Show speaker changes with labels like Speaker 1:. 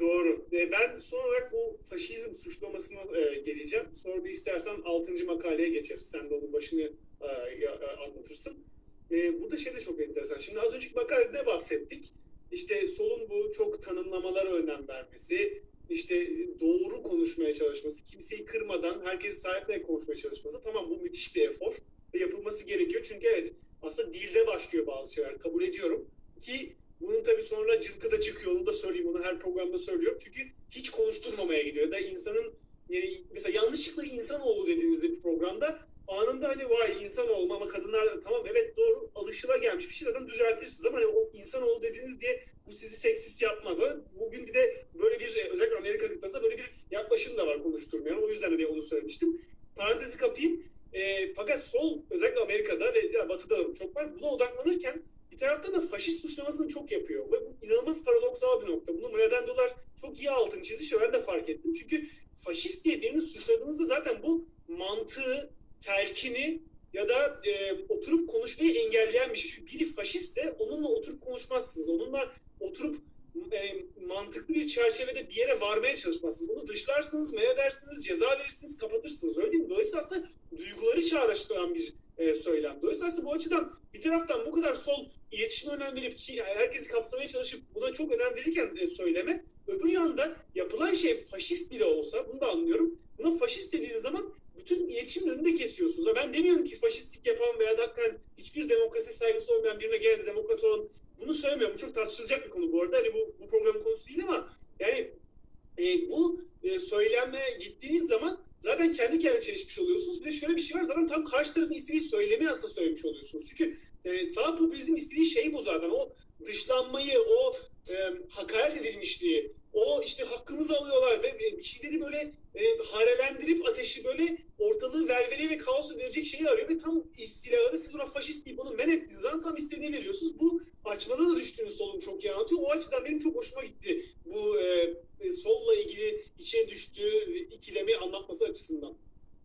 Speaker 1: Doğru. E, ben son olarak bu faşizm suçlamasına e, geleceğim. Sonra da istersen 6. makaleye geçeriz. Sen de onun başını e, e, anlatırsın. E, burada şey de çok enteresan. Şimdi az önceki makalede bahsettik. İşte solun bu çok tanımlamalara önem vermesi, işte doğru konuşmaya çalışması, kimseyi kırmadan herkesi sahipleyerek konuşmaya çalışması. Tamam bu müthiş bir efor ve yapılması gerekiyor. Çünkü evet aslında dilde başlıyor bazı şeyler kabul ediyorum. Ki bunun tabii sonra cılkı da çıkıyor onu da söyleyeyim onu her programda söylüyorum. Çünkü hiç konuşturmamaya gidiyor. Da insanın yani mesela yanlışlıkla insan oldu dediğinizde bir programda anında hani vay insan olma ama kadınlar tamam evet doğru alışıla gelmiş bir şey zaten düzeltirsiniz ama hani o insan oldu dediğiniz diye bu sizi seksist yapmaz. Ama bugün bir de böyle bir e, özellikle Amerika kıtası böyle bir yaklaşım da var konuşturmayan. O yüzden hani onu söylemiştim. Parantezi kapayım. E, fakat sol özellikle Amerika'da ve Batı'da çok var. Buna odaklanırken bir taraftan da faşist suçlamasını çok yapıyor. Ve bu inanılmaz paradoksal bir nokta. Bunu Mladen Dolar çok iyi altın çizmiş ben de fark ettim. Çünkü faşist diye birini suçladığınızda zaten bu mantığı, telkini ya da e, oturup konuşmayı engelleyen bir şey. Çünkü biri faşistse onunla oturup konuşmazsınız. Onunla oturup e, mantıklı bir çerçevede bir yere varmaya çalışmazsınız. Onu dışlarsınız, men edersiniz, ceza verirsiniz, kapatırsınız. Öyle değil mi? Dolayısıyla aslında duyguları çağrıştıran bir e, söylem. Dolayısıyla aslında bu açıdan bir taraftan bu kadar sol iletişime önem verip ki herkesi kapsamaya çalışıp buna çok önem verirken e, söyleme öbür yanda yapılan şey faşist bile olsa bunu da anlıyorum. Buna faşist dediğiniz zaman bütün iletişimin önünde kesiyorsunuz. Ben demiyorum ki faşistlik yapan veya da hakikaten hiçbir demokrasi saygısı olmayan birine gene de demokrat olun. Bunu söylemiyorum. Bu çok tartışılacak bir konu bu arada. Hani bu, bu programın konusu değil ama yani e, bu e, söylenmeye gittiğiniz zaman kendi kendine çelişmiş oluyorsunuz. Bir de şöyle bir şey var zaten tam karşı tarafın istediği söylemi aslında söylemiş oluyorsunuz. Çünkü e, sağ popülizm istediği şey bu zaten. O dışlanmayı, o e, hakaret edilmişliği, o işte hakkınızı alıyorlar ve bir şeyleri böyle e, harelendirip ateşi böyle ortalığı verveleye ve kaosu verecek şeyi arıyor ve tam istilada da siz ona faşist deyip onu men ettiğiniz zaman tam istediğini veriyorsunuz. Bu açmada da düştüğünüz solun çok iyi anlatıyor. O açıdan benim çok hoşuma gitti bu e, e solla ilgili içine düştüğü ikilemi anlatması açısından.